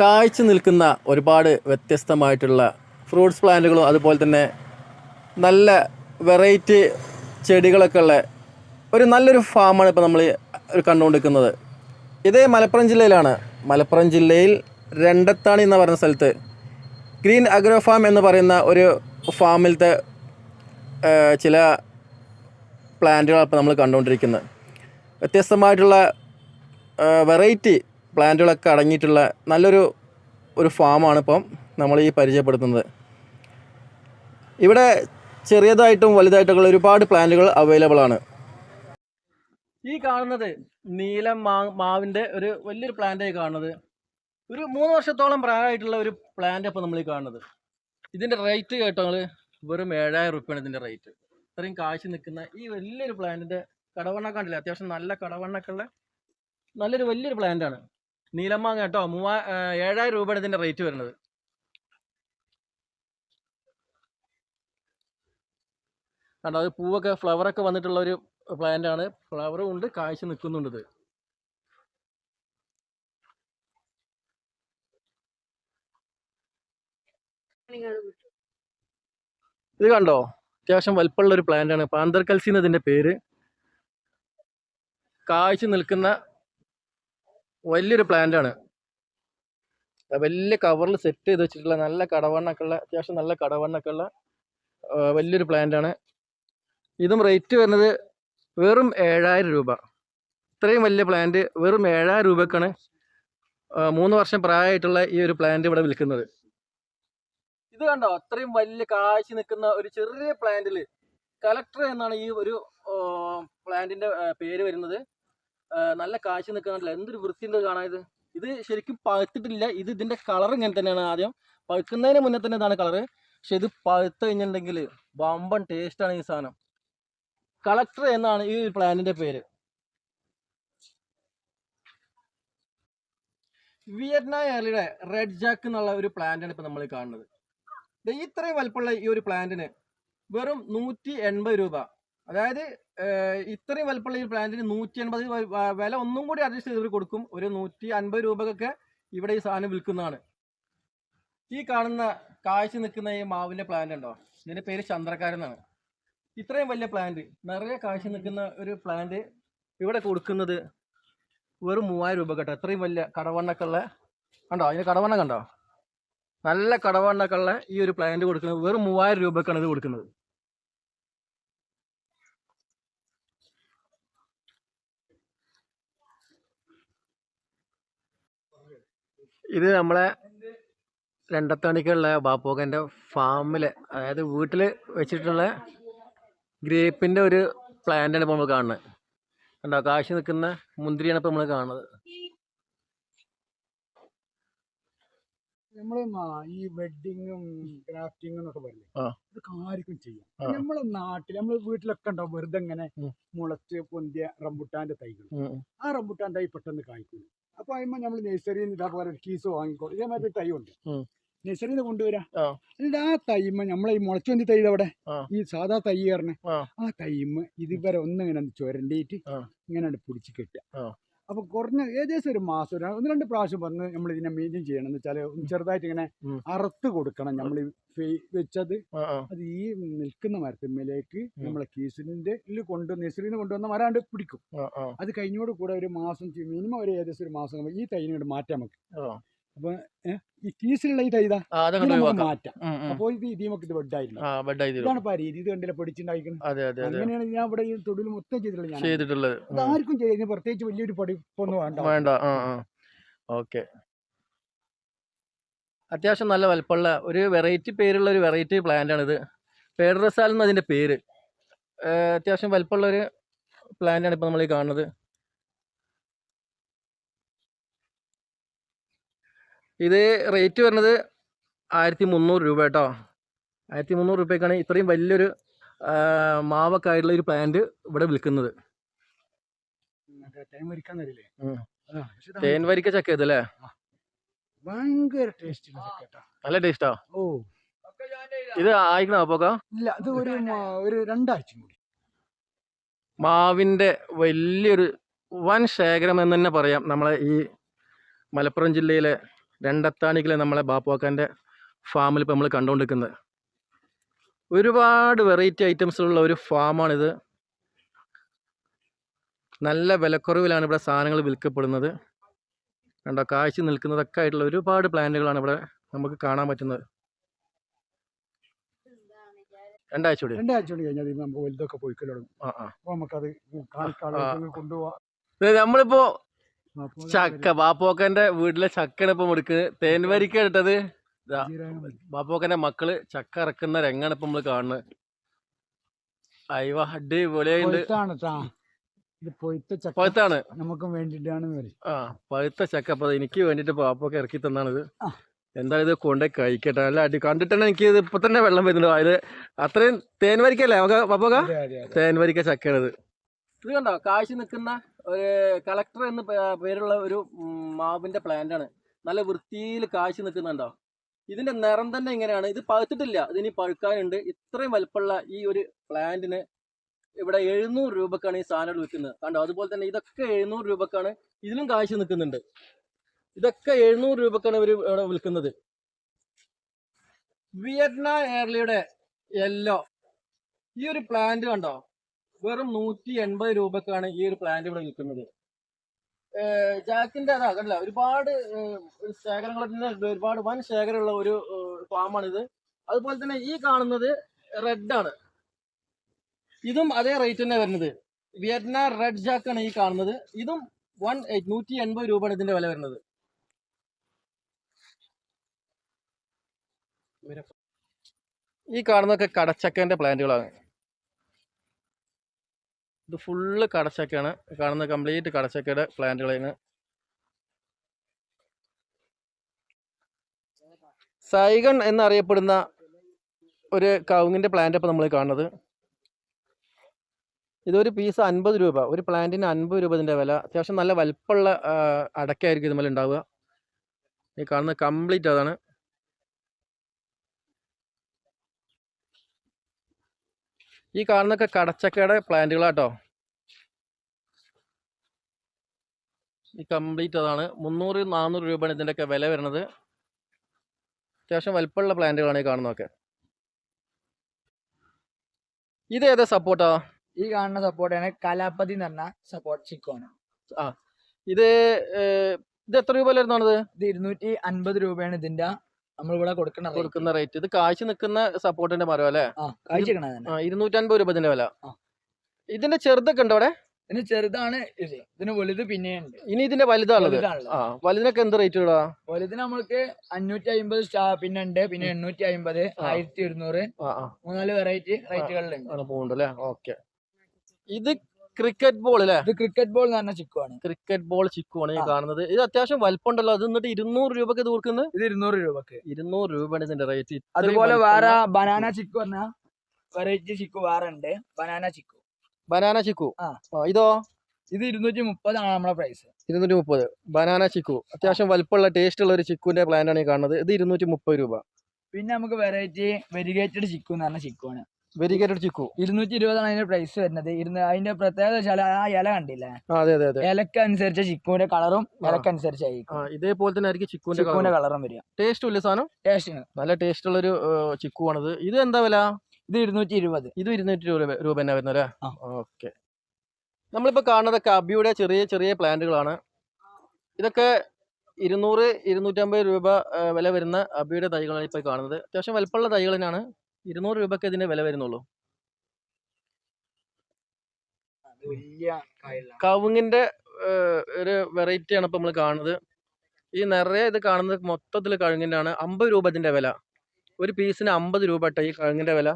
കായ്ച്ചു നിൽക്കുന്ന ഒരുപാട് വ്യത്യസ്തമായിട്ടുള്ള ഫ്രൂട്ട്സ് പ്ലാന്റുകളും അതുപോലെ തന്നെ നല്ല വെറൈറ്റി ചെടികളൊക്കെ ഉള്ള ഒരു നല്ലൊരു ഫാമാണ് ഇപ്പോൾ നമ്മൾ കണ്ടുകൊണ്ടിരിക്കുന്നത്. ഇത് മലപ്പുറം ജില്ലയിലാണ്. മലപ്പുറം ജില്ലയിൽ രണ്ടത്താണി എന്ന് പറയുന്ന സ്ഥലത്ത് ഗ്രീൻ അഗ്രോ ഫാം എന്ന് പറയുന്ന ഒരു ഫാമിലത്തെ ചില പ്ലാന്റുകളാണ് ഇപ്പോൾ നമ്മൾ കണ്ടുകൊണ്ടിരിക്കുന്നത്. വ്യത്യസ്തമായിട്ടുള്ള വെറൈറ്റി പ്ലാന്റുകളൊക്കെ അടങ്ങിയിട്ടുള്ള നല്ലൊരു ഒരു ഫാമാണ് ഇപ്പം നമ്മൾ ഈ പരിചയപ്പെടുത്തുന്നത്. ഇവിടെ ചെറിയതായിട്ടും വലുതായിട്ടുള്ള ഒരുപാട് പ്ലാന്റുകൾ അവൈലബിൾ ആണ്. ഈ കാണുന്നത് നീലം മാ മാവിന്റെ ഒരു വലിയൊരു പ്ലാന്റായി കാണുന്നത്. ഒരു മൂന്ന് വർഷത്തോളം പ്രായമായിട്ടുള്ള ഒരു പ്ലാന്റ് അപ്പോൾ നമ്മൾ ഈ കാണുന്നത്. ഇതിന്റെ റേറ്റ് കേട്ടോ വെറും ഏഴായിരം റുപ്യാണ് ഇതിന്റെ റേറ്റ് ഇത്രയും കാശ് നിൽക്കുന്ന ഈ വലിയൊരു പ്ലാന്റിന്റെ കടവണ്ണ കണ്ടില്ല? അത്യാവശ്യം നല്ല കടവണ്ണൊക്കെ ഉള്ള നല്ലൊരു വലിയൊരു പ്ലാന്റ് ആണ് നീലമാങ്ങ കേട്ടോ മൂവാ ഏഴായിരം രൂപയാണ് ഇതിന്റെ റേറ്റ് വരുന്നത്. കണ്ടോ അത് പൂവൊക്കെ ഫ്ലവറൊക്കെ വന്നിട്ടുള്ള ഒരു പ്ലാന്റ് ആണ്. ഫ്ലവറും ഉണ്ട് കാഴ്ച നിൽക്കുന്നുണ്ട് ഇത്. ഇത് കണ്ടോ അത്യാവശ്യം വലിപ്പമുള്ള ഒരു പ്ലാന്റ് ആണ്. പാന്തർ കൽസി എന്നതിന്റെ പേര്. കാഴ്ച നിൽക്കുന്ന വലിയൊരു പ്ലാന്റ് ആണ്. വലിയ കവറിൽ സെറ്റ് ചെയ്ത് വെച്ചിട്ടുള്ള നല്ല കടവണ്ണൊക്കെ ഉള്ള അത്യാവശ്യം നല്ല കടവണ്ണൊക്കെ ഉള്ള വലിയൊരു പ്ലാന്റ് ആണ്. ഇതും റേറ്റ് വരുന്നത് വെറും ഏഴായിരം രൂപ. ഇത്രയും വലിയ പ്ലാന്റ് വെറും ഏഴായിരം രൂപക്കാണ് മൂന്ന് വർഷം പ്രായമായിട്ടുള്ള ഈ ഒരു പ്ലാന്റ് ഇവിടെ വിൽക്കുന്നത്. ഇത് കണ്ടോ? അത്രയും വലിയ കാഴ്ച നിൽക്കുന്ന ഒരു ചെറിയ പ്ലാന്റിൽ കലക്ടർ എന്നാണ് ഈ ഒരു പ്ലാന്റിന്റെ പേര് വരുന്നത്. നല്ല കാശ് നിൽക്കുന്നില്ല എന്തൊരു വൃത്തിയുണ്ട് കാണാൻ ഇത്. ഇത് ശരിക്കും പഴുത്തിട്ടില്ല. ഇത് ഇതിന്റെ കളർ ഇങ്ങനെ തന്നെയാണ് ആദ്യം. പഴുക്കുന്നതിന് മുന്നേ തന്നെ ഇതാണ് കളറ് പക്ഷെ ഇത് പഴുത്ത് കഴിഞ്ഞിട്ടുണ്ടെങ്കിൽ വമ്പൻ ടേസ്റ്റാണ് ഈ സാധനം. കളക്ടർ എന്നാണ് ഈ പ്ലാനിന്റെ പേര്. വിയറ്റ്നാം ഏർലിയുടെ റെഡ് ജാക്ക് എന്നുള്ള ഒരു പ്ലാന്റാണ് ഇപ്പൊ നമ്മൾ കാണുന്നത്. ഇത്രയും വലുപ്പമുള്ള ഈ ഒരു പ്ലാന്റിന് വെറും നൂറ്റി രൂപ. അതായത് ഇത്രയും വലുപ്പമുള്ള ഈ പ്ലാന്റിന് നൂറ്റി അൻപത് വില ഒന്നും കൂടി അഡ്ജസ്റ്റ് ചെയ്ത് കൊടുക്കും ഒരു നൂറ്റി അൻപത് രൂപക്കൊക്കെ ഇവിടെ ഈ സാധനം വിൽക്കുന്നതാണ്. ഈ കാണുന്ന കാഴ്ച നിൽക്കുന്ന ഈ മാവിന്റെ പ്ലാന്റ് ഉണ്ടോ? ഇതിന്റെ പേര് ചന്ദ്രക്കാരൻ എന്നാണ്. ഇത്രയും വലിയ പ്ലാന്റ് നിറയെ കാഴ്ച നിൽക്കുന്ന ഒരു പ്ലാന്റ് ഇവിടെ കൊടുക്കുന്നത് വെറും മൂവായിരം രൂപ കേട്ടോ. ഇത്രയും വലിയ കടവണ്ണൊക്കെ ഉള്ള കണ്ടോ? അതിന് കടവണ്ണ കണ്ടോ? നല്ല കടവണ്ണൊക്കെ ഉള്ള ഈ ഒരു പ്ലാന്റ് കൊടുക്കുന്നത് വെറും മൂവായിരം രൂപക്കാണ് ഇത് കൊടുക്കുന്നത്. ഇത് നമ്മളെ രണ്ടത്താണിക്കുള്ള ബാപ്പോക്കന്റെ ഫാമിൽ അതായത് വീട്ടിൽ വെച്ചിട്ടുള്ള ഗ്രേപ്പിന്റെ ഒരു പ്ലാന്റാണ് ഇപ്പോൾ നമ്മൾ കാണുന്നത്. കണ്ടോ? കാശ് നിൽക്കുന്ന മുന്തിരിയാണ് ഇപ്പോൾ നമ്മൾ കാണുന്നത്. നമ്മളെ ഈ വെഡിങ്ങും ക്രാഫ്റ്റിംഗും എന്നൊക്കെ പറയില്ലേ? ഇതൊക്കെ ആർക്കും ചെയ്യാം. നമ്മളെ നാട്ടിൽ നമ്മളെ വീട്ടിലൊക്കെ ഉണ്ടാവും. വെറുതെ ഇങ്ങനെ. മുളച്ച് പൊന്തിയ റംബുട്ടാന്റെ തൈകൾ ആ റംബുട്ടാൻ തൈ പെട്ടെന്ന് കായ്ക്കും അപ്പൊ അതിന്മേൽ നമ്മൾ നഴ്സറിയിൽ നിന്ന് ഇതേപോലെ കീസ് വാങ്ങിക്കോ. ഇതേമാതിരി തൈ ഉണ്ട്. നഴ്സറിയിൽ നിന്ന് കൊണ്ടുവരാം. ആ. എന്നിട്ട് ആ തൈമ നമ്മളെ ഈ മുളച്ചുവന്തി തൈ അവിടെ ഈ സാധാ തൈ കയറണേ ആ. തൈമ്മ തൈമ ഇതുവരെ ഒന്നിങ്ങനെ ചുരണ്ടിയിട്ട് ഇങ്ങനെ പിടിച്ച് കെട്ടുക. ആ. അപ്പൊ കുറഞ്ഞ ഏകദേശം ഒരു മാസം ഒരു ഒന്ന് രണ്ട് പ്രാവശ്യം വന്ന് നമ്മൾ ഇതിനെ മെയിന്റെയിൻ ചെയ്യണം എന്ന് വെച്ചാൽ ചെറുതായിട്ട് ഇങ്ങനെ അറുത്ത് കൊടുക്കണം നമ്മൾ വെച്ചത്. അത് ഈ നിൽക്കുന്ന മരത്തിന്മേലേക്ക് നമ്മളെ കീസിന്റെ കൊണ്ട് നെസിലിന്ന് നിന്ന് കൊണ്ടുവന്ന മരാണ്ട് പിടിക്കും. അത് കഴിഞ്ഞോട് കൂടെ ഒരു മാസം മിനിമം ഒരു ഏകദേശം ഒരു മാസം ഈ തൈനോട് മാറ്റാൻ നമുക്ക്. അപ്പൊ ഈ കീസിലുള്ള ഇതാ ഇത് മാറ്റാം. അപ്പോൾ ഇത് ഇതിമൊക്കെ ഇത് ബെഡായിരുന്നു ഇതാണ് രീതി. ഇത് കണ്ടില്ല അതെ അങ്ങനെയാണ് ഞാൻ ഇവിടെ ഈ തൊഴിൽ മൊത്തം ചെയ്തിട്ടുള്ളത് ഞാൻ ആർക്കും ചെയ്യുന്നത് പ്രത്യേകിച്ച് വലിയൊരു പഠിപ്പൊന്നും വേണ്ട. വേണ്ട. ഓക്കെ. അത്യാവശ്യം നല്ല വലുപ്പമുള്ള ഒരു വെറൈറ്റി പേരുള്ള ഒരു വെറൈറ്റി പ്ലാന്റ് ആണിത് പേഡ്രസാൽ എന്ന് അതിന്റെ പേര് അത്യാവശ്യം വലുപ്പമുള്ള ഒരു പ്ലാന്റ് ആണ് ഇപ്പൊ നമ്മൾ ഈ കാണുന്നത്. ഇത് റേറ്റ് വരുന്നത് ആയിരത്തി മുന്നൂറ് രൂപ കേട്ടോ. ആയിരത്തി മുന്നൂറ് രൂപയ്ക്കാണ് ഇത്രയും വലിയൊരു മാവൊക്കെ ആയിട്ടുള്ള ഒരു പ്ലാന്റ് ഇവിടെ വിൽക്കുന്നത്. തേൻ വരിക്ക ചക്ക ഇതല്ലേ ഭയങ്കര ടേസ്റ്റ് നല്ല ടേസ്റ്റാ ഓ. ഇത് ആയിക്കണോ അപ്പോക്ക? ഇല്ല അത് ഒരു മാ- ഒരു രണ്ടാഴ്ച കൂടി. മാവിന്റെ വലിയൊരു വൻ ശേഖരം എന്ന് തന്നെ പറയാം നമ്മളെ ഈ മലപ്പുറം ജില്ലയിലെ രണ്ടത്താണിക്കിലെ നമ്മളെ ബാപ്പുവാക്കാന്റെ ഫാമിൽ ഇപ്പോൾ നമ്മൾ കണ്ടുകൊണ്ടിരിക്കുന്നത് ഒരുപാട് വെറൈറ്റി ഐറ്റംസിലുള്ള ഒരു ഫാമാണിത് നല്ല വിലക്കുറവിലാണ് ഇവിടെ സാധനങ്ങൾ വിൽക്കപ്പെടുന്നത്. കണ്ടോ കാഴ്ച നിൽക്കുന്നതൊക്കെ ആയിട്ടുള്ള ഒരുപാട് പ്ലാന്റുകളാണ് ഇവിടെ നമുക്ക് കാണാൻ പറ്റുന്നത്. രണ്ടാഴ്ച കൂടി കഴിഞ്ഞാൽ നമുക്ക് വലുതൊക്കെ ആ ആ. നമുക്കത് നമ്മളിപ്പോ ചക്ക ബാപ്പോക്കന്റെ വീട്ടിലെ ചക്കയാണ് ഇപ്പം എടുക്കുന്നത് തേൻവരിക്ക ഇട്ടത്. ബാപ്പോക്കന്റെ മക്കൾ ചക്ക ഇറക്കുന്ന രംഗാണ് ഇപ്പൊ നമ്മൾ കാണുന്നത്. അയ്യോ അടിപൊളിയായിട്ടുണ്ട് പൊയ്ത്താണ് ട്ടാ. ഇത് പൊയ്ത്ത ചക്ക പഴുത്താണ് നമുക്കും വേണ്ടിയിട്ടാണ് പറയും ആ പഴുത്ത ചക്ക. അപ്പൊ എനിക്ക് വേണ്ടിട്ട് ബാപ്പൊക്കെ ഇറക്കി തന്നാണിത്. ഇത് എന്തായാലും ഇത് കൊണ്ടേ കഴിക്കട്ടെ. അല്ല അടി കണ്ടിട്ടാണ് എനിക്ക് ഇത്. ഇപ്പൊ തന്നെ വെള്ളം വരുന്നുണ്ട്. അത് അത്രയും തേൻവരിക്കല്ലേ അതെ അതെ തേൻവരിക്ക ചക്കയാണിത്. ഇത് കണ്ടോ? കാഴ്ച നിൽക്കുന്ന ഒരു കളക്ടർ എന്ന് പേരുള്ള ഒരു മാവിന്റെ മാവിന്റെ പ്ലാന്റ് ആണ്. നല്ല വൃത്തിയിൽ കാശ് നിൽക്കുന്നുണ്ടോ? ഇതിന്റെ നിറം തന്നെ ഇങ്ങനെയാണ്. ഇത് പഴുത്തിട്ടില്ല. ഇതിനി പഴുക്കാനുണ്ട്. ഇത്രയും വലുപ്പമുള്ള ഈ ഒരു പ്ലാന്റിന് ഇവിടെ എഴുന്നൂറ് രൂപക്കാണ് ഈ സാധനങ്ങൾ വിൽക്കുന്നത്. കണ്ടോ? അതുപോലെ തന്നെ ഇതൊക്കെ എഴുന്നൂറ് രൂപക്കാണ് ഇതിലും കാശ് നിൽക്കുന്നുണ്ട്. ഇതൊക്കെ എഴുന്നൂറ് രൂപക്കാണ് ഇവർ ഇവിടെ വിൽക്കുന്നത്. വിയറ്റ്നാം എയർലിയുടെ യെല്ലോ ഈ ഒരു പ്ലാന്റ് കണ്ടോ? വെറും നൂറ്റി എൺപത് രൂപക്കാണ് ഈ ഒരു പ്ലാന്റ് ഇവിടെ വിൽക്കുന്നത്. ജാക്കിന്റെ അതാ കണ്ടില്ല ഒരുപാട് ശേഖരങ്ങൾ ഒരുപാട് വൻ ശേഖരമുള്ള ഒരു ഫാമാണിത്. അതുപോലെ തന്നെ ഈ കാണുന്നത് റെഡ് ആണ്. ഇതും അതേ റേറ്റ് തന്നെ വരുന്നത്. വിയറ്റ്നാം റെഡ് ജാക്ക് ആണ് ഈ കാണുന്നത്. ഇതും വൺ നൂറ്റി എൺപത് രൂപയാണ് ഇതിന്റെ വില വരുന്നത്. ഈ കാണുന്നതൊക്കെ കടച്ചക്കന്റെ പ്ലാന്റുകളാണ് ഇത് ഫുള്ള് കടച്ചക്കയാണ്. കാണുന്ന കംപ്ലീറ്റ് കടച്ചക്കയുടെ പ്ലാന്റുകളാണ് സൈഗൺ എന്നറിയപ്പെടുന്ന ഒരു കവുങ്ങിന്റെ പ്ലാന്റ് ഇപ്പോൾ നമ്മൾ കാണുന്നത്. ഇതൊരു പീസ് അൻപത് രൂപ. ഒരു പ്ലാന്റിന് അൻപത് രൂപ ഇതിന്റെ വില. അത്യാവശ്യം നല്ല വലുപ്പമുള്ള അടക്കായിരിക്കും ഇതുമേൽ ഉണ്ടാവുക. ഈ കാണുന്ന കംപ്ലീറ്റ് അതാണ്. ഈ കാണുന്നൊക്കെ കടച്ചക്കയുടെ പ്ലാന്റുകളാട്ടോ. ഈ കംപ്ലീറ്റ് അതാണ്. മുന്നൂറ് നാനൂറ് രൂപയാണ് ഇതിന്റെയൊക്കെ വില വരുന്നത്. അത്യാവശ്യം വലിപ്പമുള്ള പ്ലാന്റുകളാണ് ഈ കാണുന്നതൊക്കെ. ഇത് ഏതാ സപ്പോർട്ടാ? ഈ കാണുന്ന സപ്പോർട്ടാണ് കലാപതി എന്ന് പറഞ്ഞ സപ്പോർട്ട് ചിക്കോണ്. ഇത് ഇത് എത്ര രൂപ വരുന്നത് ഇത് ഇരുന്നൂറ്റി അൻപത് രൂപയാണ് ഇതിന്റെ നമ്മളിവിടെ കൊടുക്കുന്ന കൊടുക്കുന്ന റേറ്റ് ഇത് കാഴ്ച നിൽക്കുന്ന സപ്പോർട്ടിന്റെ മരം അല്ലേ? ഇരുന്നൂറ്റൻപത് രൂപ ഇതിന്റെ വില ഇതിന്റെ ചെറുതൊക്കെ ഉണ്ടോ അവിടെ? ഇതിന് ചെറുതാണ് ഇത് ഇതിന് വലുത് പിന്നെ ഇനി ഇതിന്റെ വലുതാണുള്ളത്. വലുതിനൊക്കെ എന്ത് റേറ്റ് ഇടാ? വലുതിന് നമ്മൾക്ക് അഞ്ഞൂറ്റി അമ്പത് സ്റ്റാ പിന്നെ ഉണ്ട് പിന്നെ എണ്ണൂറ്റി അമ്പത്. ആയിരത്തി ഇരുന്നൂറ്. മൂന്നാൽ വെറൈറ്റി റേറ്റുകളിലുണ്ട് ഓക്കെ. ഇത് ക്രിക്കറ്റ് ബോൾ അല്ലേ ഇത് ക്രിക്കറ്റ് ബോൾ എന്ന് പറഞ്ഞ ചിക്കുവാണ്. ക്രിക്കറ്റ് ബോൾ ചിക്കുവാണ് ഈ കാണുന്നത്. ഇത് അത്യാവശ്യം വലിപ്പമുണ്ടല്ലോ. അത് എന്നിട്ട് ഇരുന്നൂറ് രൂപക്ക് ഇത് കൊടുക്കുന്നത്? ഇത് ഇരുന്നൂറ് രൂപക്ക്. ഇരുന്നൂറ് രൂപയാണ് ഇതിന്റെ റേറ്റ് അതുപോലെ വേറെ ബനാന ചിക്കു പറഞ്ഞ വെറൈറ്റി ചിക്കു വേറെ ഉണ്ട്. ബനാന ചിക്കു. ബനാന ചിക്കു. ആ. ഇതോ? ഇത് ഇരുന്നൂറ്റി മുപ്പതാണ് നമ്മുടെ പ്രൈസ് ഇരുന്നൂറ്റി മുപ്പത് ബനാന ചിക്കു. അത്യാവശ്യം വലിപ്പമുള്ള ടേസ്റ്റ് ഉള്ള ഒരു ചിക്കുവിന്റെ പ്ലാന്റ് ആണ് ഈ കാണുന്നത്. ഇത് ഇരുന്നൂറ്റി മുപ്പത് രൂപ. പിന്നെ നമുക്ക് വെറൈറ്റി വെരിഗേറ്റഡ് ചിക്കു എന്ന് പറഞ്ഞ ചിക്കുവാണ്. വെരിഗേറ്റഡ് ചിക്കു. ഇരുന്നൂറ്റി ഇരുപതാണ് അതിന്റെ പ്രൈസ് വരുന്നത്. ഇരുന്ന് അതിന്റെ പ്രത്യേകത വെച്ചാൽ ആ ഇല കണ്ടില്ലേ? അതെ അതെ അതെ. ഇലക്ക് അനുസരിച്ച് ചിക്കുവിന്റെ കളറും. ഇലക്ക് അനുസരിച്ചായിരിക്കും ഇതേപോലെ തന്നെ ആയിരിക്കും ചിക്കുവിന്റെ ചിക്കുവിന്റെ കളറും വരിക. ടേസ്റ്റ് ഇല്ല സാധനം? ടേസ്റ്റിന് നല്ല ടേസ്റ്റ് ഉള്ള ഒരു ചിക്കു ആണത് ഇത് എന്താ വില? ഇത് ഇരുന്നൂറ്റി ഇരുപത് ഇത് ഇരുന്നൂറ്റി രൂപ രൂപ തന്നെ വരുന്നത് അല്ലേ. ഓക്കെ. നമ്മളിപ്പോൾ കാണുന്നതൊക്കെ അബിയുടെ ചെറിയ ചെറിയ പ്ലാന്റുകളാണ്. ഇതൊക്കെ ഇരുന്നൂറ് ഇരുന്നൂറ്റമ്പത് രൂപ വില വരുന്ന അബിയുടെ തൈകളാണ് ഇപ്പോൾ കാണുന്നത്. അത്യാവശ്യം വലുപ്പമുള്ള തൈകൾ തന്നെയാണ്. ഇരുന്നൂറ് രൂപക്ക് ഇതിന്റെ വില വരുന്നുള്ളൂ. കവുങ്ങിന്റെ ഒരു വെറൈറ്റി ആണ് ഇപ്പൊ നമ്മൾ കാണുന്നത്. ഈ നിറയെ ഇത് കാണുന്നത് മൊത്തത്തിൽ കഴുങ്ങിന്റെ ആണ് അമ്പത് രൂപ ഇതിന്റെ വില. ഒരു പീസിന് അമ്പത് രൂപ ഈ കഴുങ്ങിന്റെ വില.